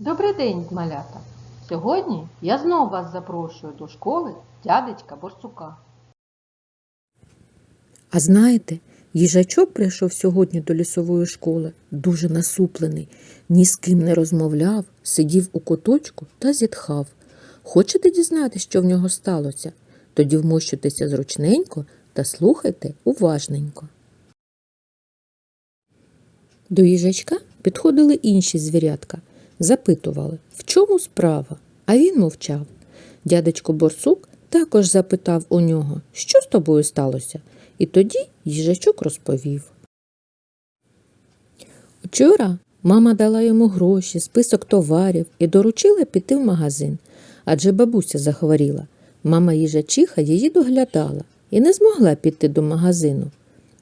Добрий день, малята! Сьогодні я знов вас запрошую до школи дядечка Борсука. А знаєте, їжачок прийшов сьогодні до лісової школи, дуже насуплений, ні з ким не розмовляв, сидів у куточку та зітхав. Хочете дізнатися, що в нього сталося? Тоді вмощуйтеся зручненько та слухайте уважненько. До їжачка підходили інші звірятка, запитували, в чому справа, а він мовчав. Дядечко Борсук також запитав у нього, що з тобою сталося, і тоді їжачок розповів. Вчора мама дала йому гроші, список товарів і доручила піти в магазин, адже бабуся захворіла. Мама їжачиха її доглядала і не змогла піти до магазину.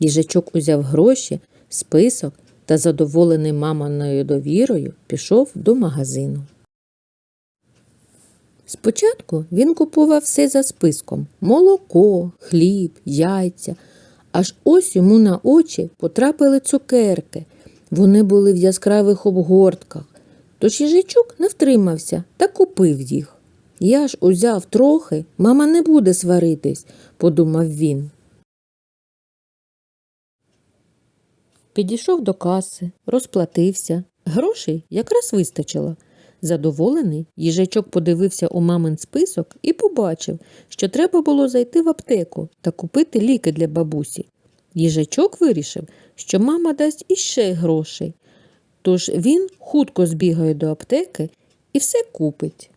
Їжачок узяв гроші, список та, задоволений маминою довірою, пішов до магазину. Спочатку він купував все за списком молоко, хліб, яйця. Аж ось йому на очі потрапили цукерки. Вони були в яскравих обгортках. Тож їжачок не втримався та купив їх. Я ж узяв трохи, мама не буде сваритись, подумав він. Підійшов до каси, розплатився. Грошей якраз вистачило. Задоволений, їжачок подивився у мамин список і побачив, що треба було зайти в аптеку та купити ліки для бабусі. Їжачок вирішив, що мама дасть іще грошей. Тож він хутко збігає до аптеки і все купить.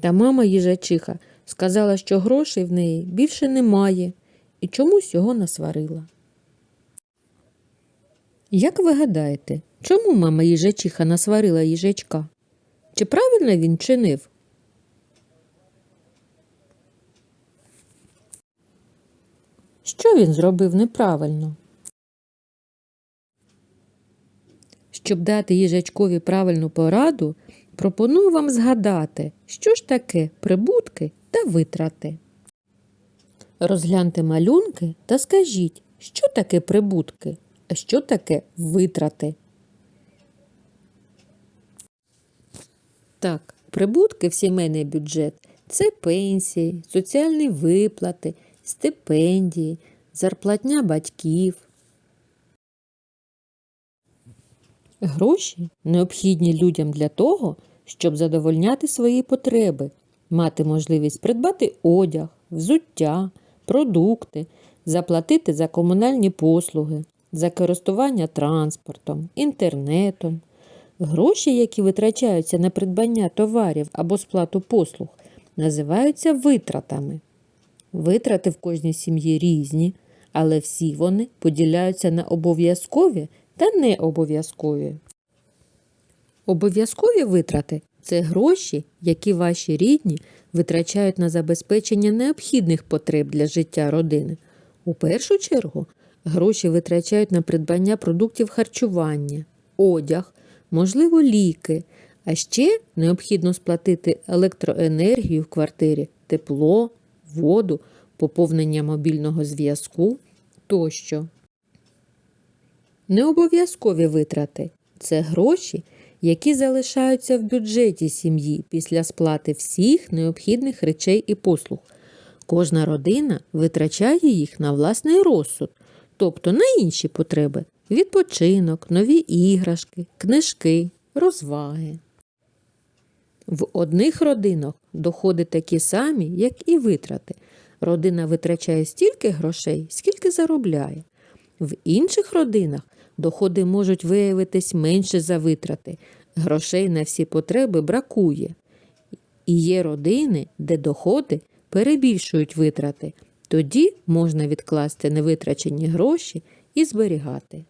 Та мама їжачиха сказала, що грошей в неї більше немає і чомусь його насварила. Як ви гадаєте, чому мама їжачиха насварила їжачка? Чи правильно він чинив? Що він зробив неправильно? Щоб дати їжачкові правильну пораду, пропоную вам згадати, що ж таке прибутки та витрати. Розгляньте малюнки та скажіть, що таке прибутки, що таке витрати. Так, прибутки в сімейний бюджет це пенсії, соціальні виплати, стипендії, зарплатня батьків. Гроші необхідні людям для того, щоб задовольняти свої потреби, мати можливість придбати одяг, взуття, продукти, заплатити за комунальні послуги, за користування транспортом, інтернетом. Гроші, які витрачаються на придбання товарів або сплату послуг, називаються витратами. Витрати в кожній сім'ї різні, але всі вони поділяються на обов'язкові та необов'язкові. Обов'язкові витрати це гроші, які ваші рідні витрачають на забезпечення необхідних потреб для життя родини. У першу чергу гроші витрачають на придбання продуктів харчування, одяг, можливо, ліки, а ще необхідно сплатити електроенергію в квартирі, тепло, воду, поповнення мобільного зв'язку тощо. Необов'язкові витрати це гроші, які залишаються в бюджеті сім'ї після сплати всіх необхідних речей і послуг. Кожна родина витрачає їх на власний розсуд, тобто на інші потреби відпочинок, нові іграшки, книжки, розваги. В одних родинах доходи такі самі, як і витрати. Родина витрачає стільки грошей, скільки заробляє. В інших родинах доходи можуть виявитись менше за витрати. Грошей на всі потреби бракує. І є родини, де доходи перебільшують витрати. Тоді можна відкласти невитрачені гроші і зберігати.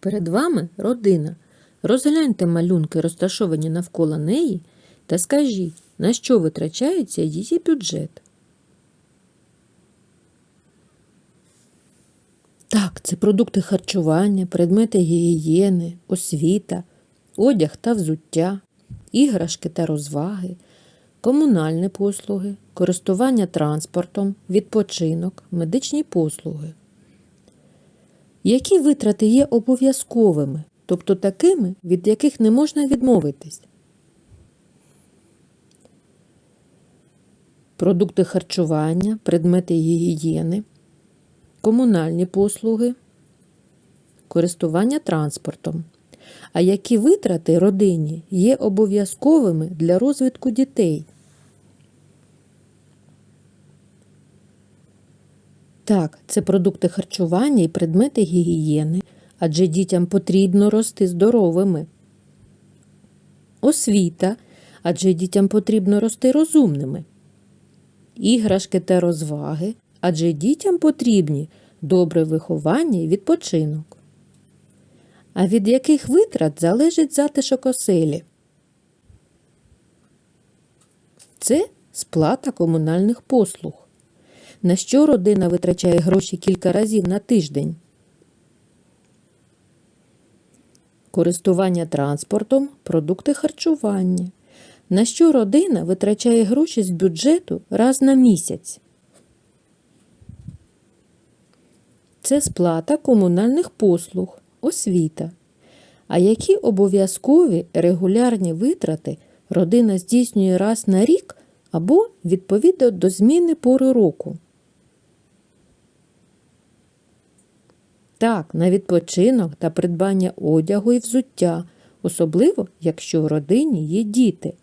Перед вами родина. Розгляньте малюнки, розташовані навколо неї, та скажіть, на що витрачається її бюджет. Так, це продукти харчування, предмети гігієни, освіта, одяг та взуття, іграшки та розваги, комунальні послуги, користування транспортом, відпочинок, медичні послуги. Які витрати є обов'язковими, тобто такими, від яких не можна відмовитись. Продукти харчування, предмети гігієни, комунальні послуги, користування транспортом. А які витрати родині є обов'язковими для розвитку дітей? Так, це продукти харчування і предмети гігієни, адже дітям потрібно рости здоровими. Освіта, адже дітям потрібно рости розумними. Іграшки та розваги, адже дітям потрібні добре виховання і відпочинок. А від яких витрат залежить затишок оселі? Це сплата комунальних послуг. На що родина витрачає гроші кілька разів на тиждень? Користування транспортом, продукти харчування. На що родина витрачає гроші з бюджету раз на місяць? Це сплата комунальних послуг, освіта. А які обов'язкові регулярні витрати родина здійснює раз на рік або відповідно до зміни пори року? Так, на відпочинок та придбання одягу і взуття, особливо якщо в родині є діти.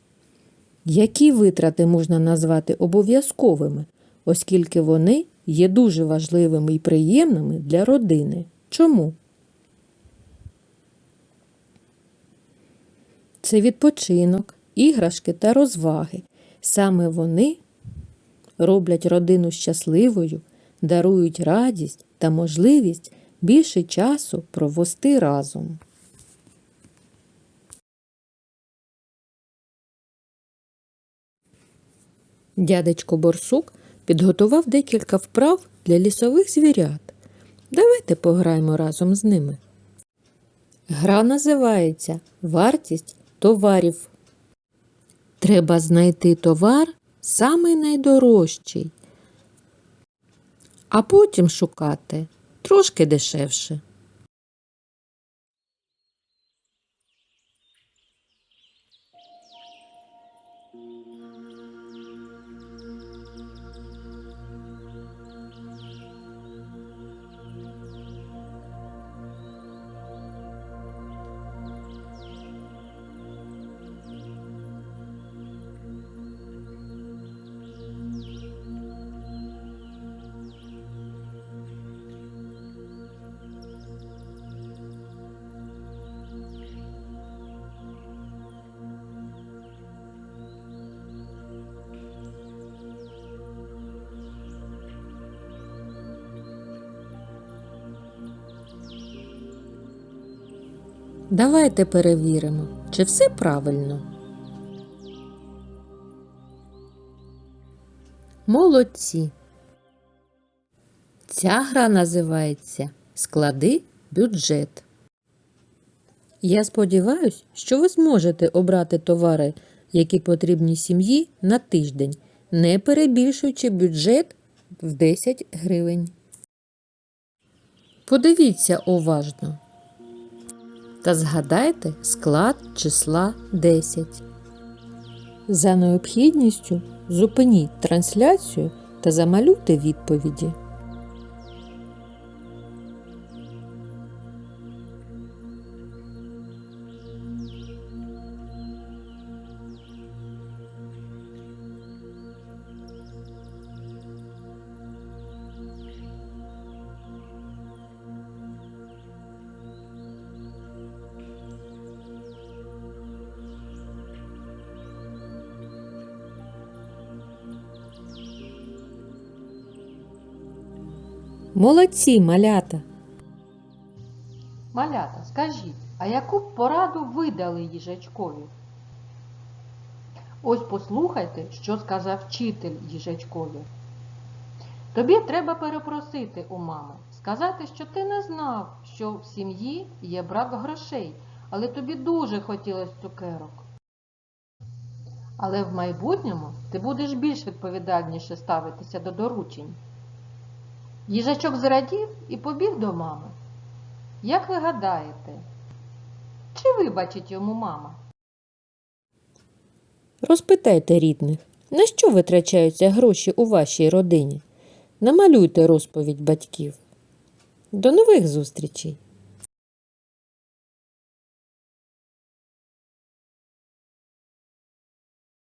Які витрати можна назвати обов'язковими, оскільки вони є дуже важливими і приємними для родини? Чому? Це відпочинок, іграшки та розваги. Саме вони роблять родину щасливою, дарують радість та можливість більше часу провести разом. Дядечко Борсук підготував декілька вправ для лісових звірят. Давайте пограємо разом з ними. Гра називається Вартість товарів. Треба знайти товар самий найдорожчий, а потім шукати трошки дешевше. Давайте перевіримо, чи все правильно. Молодці. Ця гра називається Склади бюджет. Я сподіваюся, що ви зможете обрати товари, які потрібні сім'ї на тиждень, не перебільшуючи бюджет в 10 гривень. Подивіться уважно та згадайте склад числа 10. За необхідністю зупиніть трансляцію та замалюйте відповіді. Молодці, малята! Малята, скажіть, а яку пораду ви дали їжачкові? Ось послухайте, що сказав вчитель їжачкові. Тобі треба перепросити у мами, сказати, що ти не знав, що в сім'ї є брак грошей, але тобі дуже хотілося цукерок. Але в майбутньому ти будеш більш відповідальніше ставитися до доручень. Їжачок зрадів і побіг до мами. Як ви гадаєте, Чи вибачить йому мама? Розпитайте рідних, на що витрачаються гроші у вашій родині. Намалюйте розповідь батьків. До нових зустрічей!